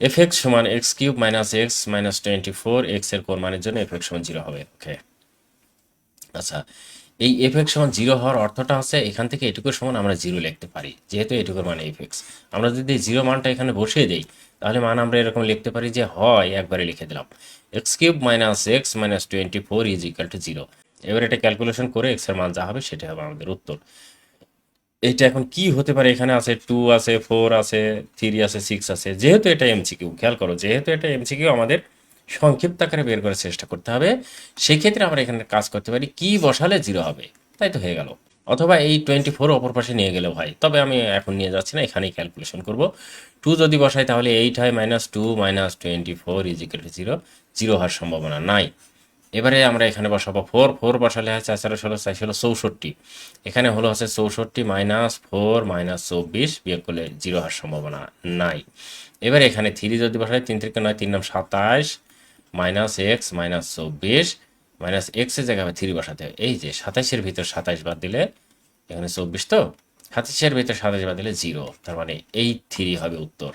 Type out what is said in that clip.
F X সমান X cube minus X minus twenty four এক্সের কোন মানের জন্য এফ এক্স সমান জিরো হবে ওকে আচ্ছা এই এফ এক্স সমান জিরো হওয়ার অর্থটা হচ্ছে এখান থেকে এটুকুর সমান আমরা জিরো লিখতে পারি, যেহেতু এটুকুর মানে এফ এক্স আমরা যদি জিরো মানটা এখানে বসিয়ে দিই, তাহলে মান আমরা এরকম লিখতে পারি যে হয়, একবারে লিখে দিলাম। X cube minus X minus twenty four is equal to zero এবার এটা ক্যালকুলেশন করে এক্সের মান যা হবে সেটা হবে আমাদের উত্তর। এটা এখন কি হতে পারে? এখানে আছে টু আছে ফোর আছে থ্রি আছে সিক্স আছে। যেহেতু এটা এমসিকিউ খেয়াল করো, যেহেতু এটা এমসিকিউ আমাদের সংক্ষিপ্ত আকারে বের করার চেষ্টা করতে হবে। সেক্ষেত্রে আমরা এখানে কাজ করতে পারি, কি বসালে জিরো হবে? তাই তো হয়ে গেল। অথবা এই টোয়েন্টি ফোর অপর পাশে নিয়ে গেলেও হয়। তবে আমি এখন নিয়ে যাচ্ছি না, এখানেই ক্যালকুলেশন করব। টু যদি বসাই, তাহলে এইট হয় minus two minus twenty four is equal to zero zero হওয়ার সম্ভাবনা নাই। এবারে আমরা এখানে বসাবো ফোর ফোর বসালে হয় চার ষোলো চার ষোলো, চৌষট্টি। এখানে হলো হচ্ছে চৌষট্টি মাইনাস ফোর মাইনাস চব্বিশ বিয়োগ করলে জিরো হওয়ার সম্ভাবনা নাই। এবারে এখানে থ্রি যদি বসাই, তিন থেকে নয়, তিন নাম সাতাশ মাইনাস এক্স মাইনাস চব্বিশ মাইনাস এক্সের জায়গায় থ্রি বসাতে হবে। এই যে সাতাইশের ভিতর সাতাইশ বাদ দিলে এখানে চব্বিশ তো? সাতাইশের ভিতর সাতাইশ বাদ দিলে জিরো তার মানে এই থ্রি হবে উত্তর।